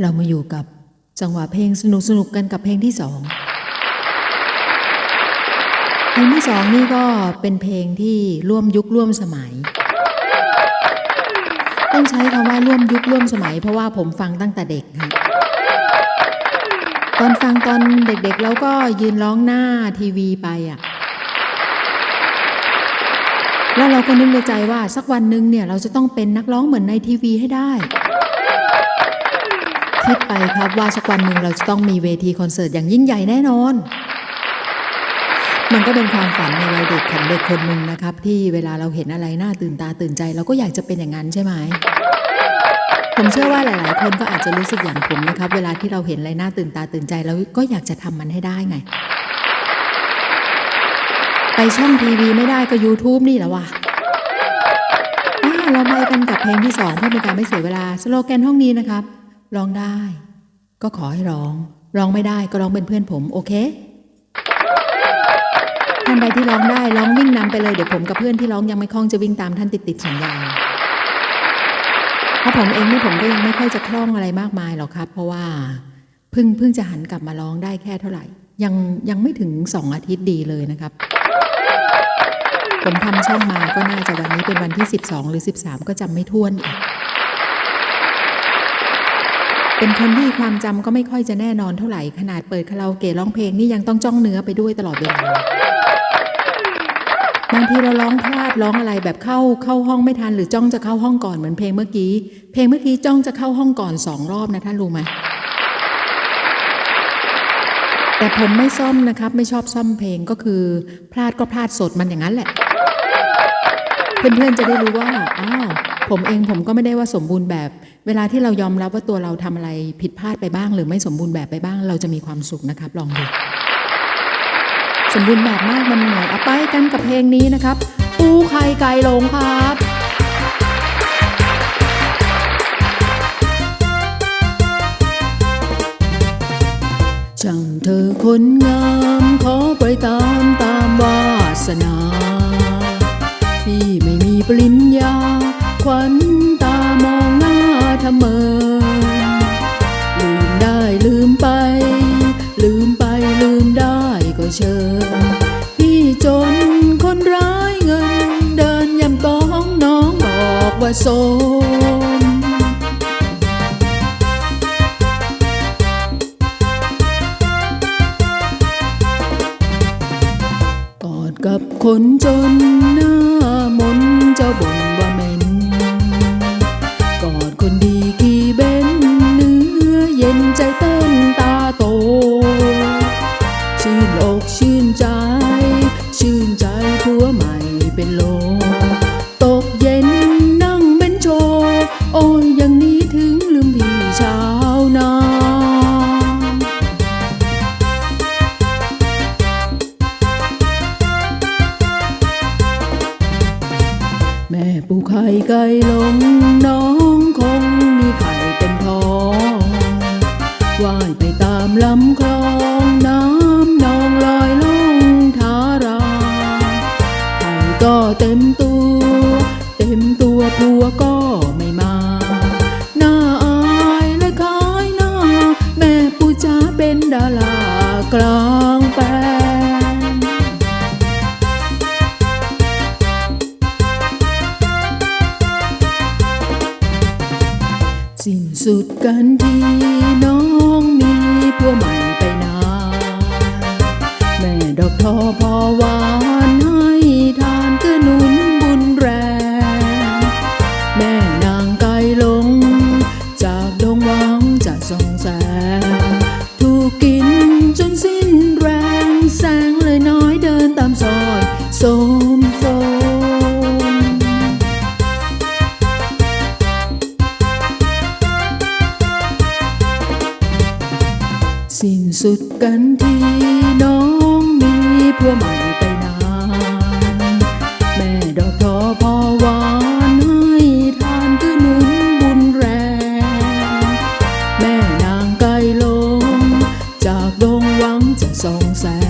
เรามาอยู่กับจังหวะเพลงสนุกสนุกๆกันกับเพลงที่สองเพลงที่สองนี่ก็เป็นเพลงที่ร่วมยุคร่วมสมัย ต้องใช้คำว่าร่วมยุคร่วมสมัย เพราะว่าผมฟังตั้งแต่เด็กค่ะตอนฟังตอนเด็กๆ แล้วก็ยืนร้องหน้าทีวีไปอะแล้วเราก็นึกในใจว่าสักวันหนึ่งเนี่ยเราจะต้องเป็นนักร้องเหมือนในทีวีให้ได้ คิดไปครับว่าสักวันหนึ่งเราจะต้องมีเวทีคอนเสิร์ตอย่างยิ่งใหญ่แน่นอน มันก็เป็นความฝันในวัยเด็กของเด็กคนหนึ่งนะครับ ที่เวลาเราเห็นอะไรน่าตื่นตาตื่นใจ เราก็อยากจะเป็นอย่างนั้นใช่ไหมผมเชื่อว่าหลาย ๆ คนก็อาจจะรู้สึกอย่างผมนะครับ เวลาที่เราเห็นอะไรน่าตื่นตาตื่นใจเราก็อยากจะทำมันให้ได้ไง ไปช่องทีวีไม่ได้ก็ YouTube นี่แหละวะอ่าเราไปกันกับเพลงที่สองเพื่อเป็นการไม่เสียเวลา สโลแกนห้องนี้นะครับ ร้องได้ ก็ขอให้ร้อง ร้องไม่ได้ก็ร้องเป็นเพื่อนผม โอเคท่านใดที่ร้องได้ร้องวิ่งนำไปเลยเดี๋ยวผมกับเพื่อนที่ร้องยังไม่คล่องจะวิ่งตามท่านติดติดสัญญาเพราะผมเองนี่ผมก็ยังไม่ค่อยจะคล่องอะไรมากมายหรอกครับ เพราะว่าเพิ่งเพิ่งจะหันกลับมาร้องได้แค่เท่าไหร่ ยังยังไม่ถึงสองอาทิตย์ดีเลยนะครับผมทำช่องมาก็น่าจะวันนี้เป็นวันที่ 12 หรือ 13 ก็จำไม่ท้วนอีก เป็นคนที่ความจำก็ไม่ค่อยจะแน่นอนเท่าไหร่ขนาดเปิดคาราโอเกะร้องเพลงนี่ยังต้องจ้องเนื้อไปด้วยตลอดเวลาบางทีเราร้องพลาดร้องอะไรแบบเข้าเข้าห้องไม่ทันหรือจ้องจะเข้าห้องก่อนเหมือนเพลงเมื่อกี้ เพลงเมื่อกี้จ้องจะเข้าห้องก่อนสองรอบนะท่านรู้ไหมแต่ผมไม่ซ่อมนะครับ ไม่ชอบซ่อมเพลงก็คือ พลาดก็พลาดสดมันอย่างนั้นแหละ เพื่อนๆจะได้รู้ว่าอ้าว ผมเองผมก็ไม่ได้ว่าสมบูรณ์แบบ เวลาที่เรายอมรับว่าตัวเราทำอะไรผิดพลาดไปบ้าง หรือไม่สมบูรณ์แบบไปบ้าง เราจะมีความสุขนะครับ ลองดูสมบูรณ์แบบมากมันเหนื่อยเอาไปกันกับเพลงนี้นะครับ ปูไข่ไก่ลงครับช่างเธอคนงามขอไปตามตามวาสนา เชิญ พี่จนคนร้ายเงิน เดินยำต้องน้องบอกว่าโสมกอดกับคนจนหน้ามนเจ้าบ่น ปูไข่ไก่ลงน้องคงมีไข่เป็นทองว่ายไปตามลำคลอง สิ้นสุดกันทีน้องมีผัวใหม่ไปนานแม่ดอกทอพอหวานให้ทานก็หนุนบุญแรง แม่นางไก่ลง จากดงหวังจะส่องแสง ถูกกินจนสิ้นแรง แสงเลยน้อยเดินตามซอยโส กันทีน้องมีผัวใหม่ไปนาน แม่ดอกจอพอหวานให้ทานคือหนุนบุญแรง แม่นางไก่ลง จากดงหวังจะส่องแสง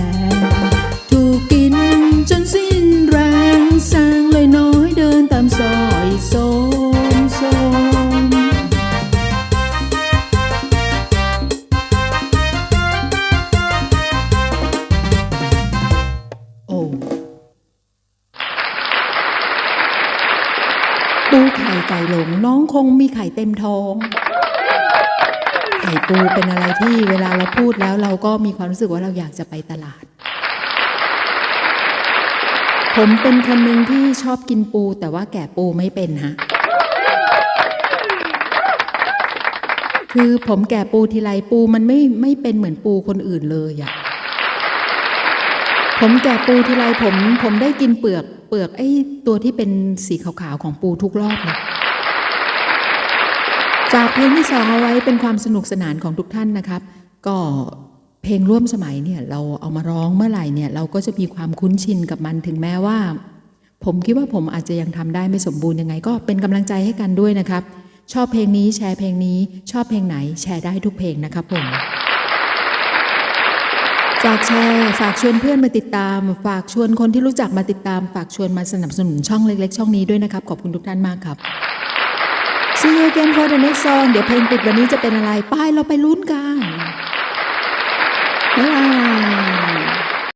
ปูไข่ไก่หลงน้องคงมีไข่เต็มท้อง ไข่ปูเป็นอะไรที่เวลาเราพูดแล้วเราก็มีความรู้สึกว่าเราอยากจะไปตลาด ผมเป็นคนหนึ่งที่ชอบกินปูแต่ว่าแกะปูไม่เป็นฮะ คือผมแกะปูทีไรปูมันไม่ไม่เป็นเหมือนปูคนอื่นเลยอะผมแกะปูทีไรผมผมได้กินเปลือก เปลือกไอ้ตัวที่เป็นสีขาวๆของปูทุกรอบเลยฝากเพลงที่สองเอาไว้เป็นความสนุกสนานของทุกท่านนะครับ ก็เพลงร่วมสมัยเนี่ยเราเอามาร้องเมื่อไหร่เนี่ยเราก็จะมีความคุ้นชินกับมันถึงแม้ว่า ผมคิดว่าผมอาจจะยังทำได้ไม่สมบูรณ์ยังไง ก็เป็นกำลังใจให้กันด้วยนะครับ ชอบเพลงนี้แชร์เพลงนี้ ชอบเพลงไหนแชร์ได้ทุกเพลงนะครับผม ฝากแชร์ ฝากชวนเพื่อนมาติดตาม ฝากชวนคนที่รู้จักมาติดตาม ฝากชวนมาสนับสนุนช่องเล็ก ๆ ช่องนี้ด้วยนะครับ ขอบคุณทุกท่านมากครับ See you again for the next song เดี๋ยวเพลงปิดวันนี้จะเป็นอะไรไปเราไปลุ้นกันบ๊ายบาย